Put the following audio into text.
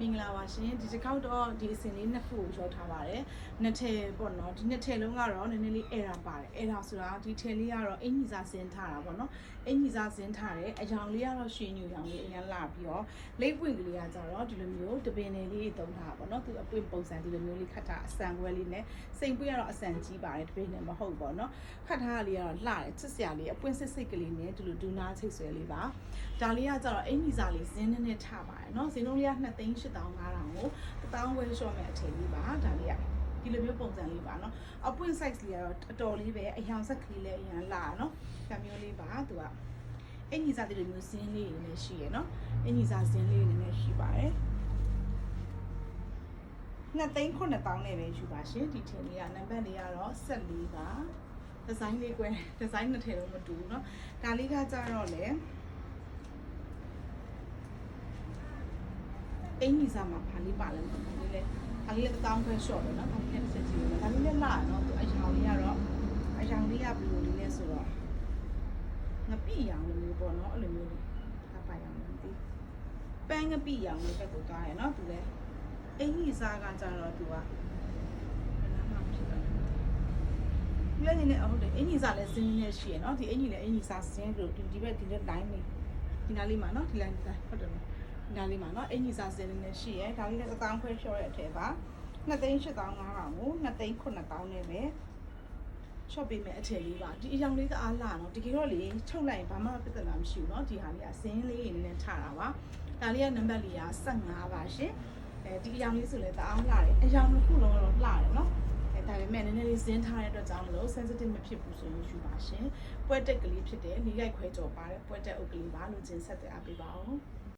မင်္ဂလာပါရှင်ဒီတစ်ခေါက်တော့ဒီအစင်လေးနှစ်ခုကိုရောထားပါတယ်နှစ်ထည်ပေါ့နော်ဒီနှစ်ထည်လုံးကတော့နည်းနည်းလေး error ပါတယ် error ဆိုတာဒီထည်လေးကတော့အင်ကြီးစားစင်းထားတာပေါ့နော်အင်ကြီးစားစင်းထားတယ်အယောင်လေးကတော့ရွှေညူရောင်လေးအရင်လာပြီးတော့လိပ်ပွင့်ကလေးကကြတော့ဒီလိုမျိုးတပင်လေးလေးသုံးထားတာပေါ့နော်သူအပွင့်ပုံစံဒီလိုမျိုးလေးခတ်ထားအဆန်ခွဲလေးနဲ့စိန်ပွင့်ကတော့အဆန်ကြီးပါတယ်တပင်နဲ့မဟုတ်ပေါ့နော်ခတ်ထားတာလေးကတော့လှတယ်ချစ်စရာလေးအပွင့်စစ်စစ်ကလေးနဲ့ဒီလိုဒူနာချိတ်ဆွဲလေးပါဒါလေးကကြတော့အင်ကြီးစားလေးစင်းနေနဲ့ထပါတယ်နော်စင်းလုံးလေးက2သိန်း8500ကို1000ဝယ်လျှော့မဲ့အထည်လေးပါဒါလေးကဒီလိုမျိုးပုံစံလေးပါနော်အပွင့် size လေးကတော့အတော်လေးပဲအယောင်ဆက်ကလေးလည်းအရင်လာနော်ဒါမျိုးလေးပါသူကအင်ကြီးစားဒီလိုမျိုးစင်းလေးတွေလည်းရှိရယ်နော်အင်ကြီးစားစင်းလေးတွေလည်းရှိပါတယ်နှစ်သိန်း9000နဲ့ပဲယူပါရှင်ဒီထည်လေးကနံပါတ်လေးကတော့14ပါဒီဇိုင်းလေးကွဲဒီဇိုင်းနှစ်ထည်လုံးမတူဘူးเนาะဒါလေးကကြတော့လေ အင်ကြီးစားမှာဖာလေးပါလဲဒါလေးလေဒါလေးလည်းတစ်တောင်းခွဲ short ပဲเนาะဒါလေးလည်းတစ်ချက်ကြည့်လို့ဒါလေးလည်းလာเนาะသူအယောင်လေးကတော့အယောင်လေးကဘယ်လိုလေးလဲဆိုတော့ငပိရောင်လိုမျိုးပေါ့เนาะအဲ့လိုမျိုးလေးဒါပါရောင်လေးမသိပန်းငပိရောင်လေးပဲကိုသွားရเนาะသူလည်းအင်ကြီးစားကကြတော့သူကဘယ်နာမှမဖြစ်တော့ ဒီလည်းနေနေဟုတ်တယ်အင်ကြီးစားလည်းစင်းနေရှိရယ်နော်ဒီအင်ကြီးလည်းအင်ကြီးစားစင်းလို့ဒီဒီဘက်ဒီလက် line လေးဒီနားလေးမှာနော်ဒီ line ဒီ line ဟုတ်တယ်နော် ဒီနားလေးမှာနော်အင်ကြီးစားစင်းနေရှိရယ်ဒါလေးလည်းတစ်တောင်းခွဲလျှော့ရတဲ့အထည်ပါ2သိန်း8500ကို2သိန်း9000နဲ့ပဲချော့ပေးမယ်အထည်လေးပါဒီအယောင်လေးတအားလာနော်တကယ်တော့လေချုပ်လိုက်ရင်ဘာမှပြဿနာမရှိဘူးเนาะဒီဟာလေးကစင်းလေးနေနဲ့ထားတာပါဒါလေးကနံပါတ်လေးက15ပါရှင်အဲဒီအယောင်လေးဆိုလဲတအားလာတယ်အယောင်တစ်ခုလုံးတော့လှတယ်เนาะ အဲဒါပေမဲ့နည်းနည်းလေးဇင်းထားတဲ့အတွက်ကြောင့်မလို့ sensitive မဖြစ်ဘူးဆိုရင်ယူပါရှင်ပွဲတက်ကလေးဖြစ်တယ်နေရိုက်ခွဲကြော်ပါတဲ့ပွဲတက်အုပ်ကလေးပါလို့ကျင်ဆက်တဲ့အပ်ပေးပါအောင်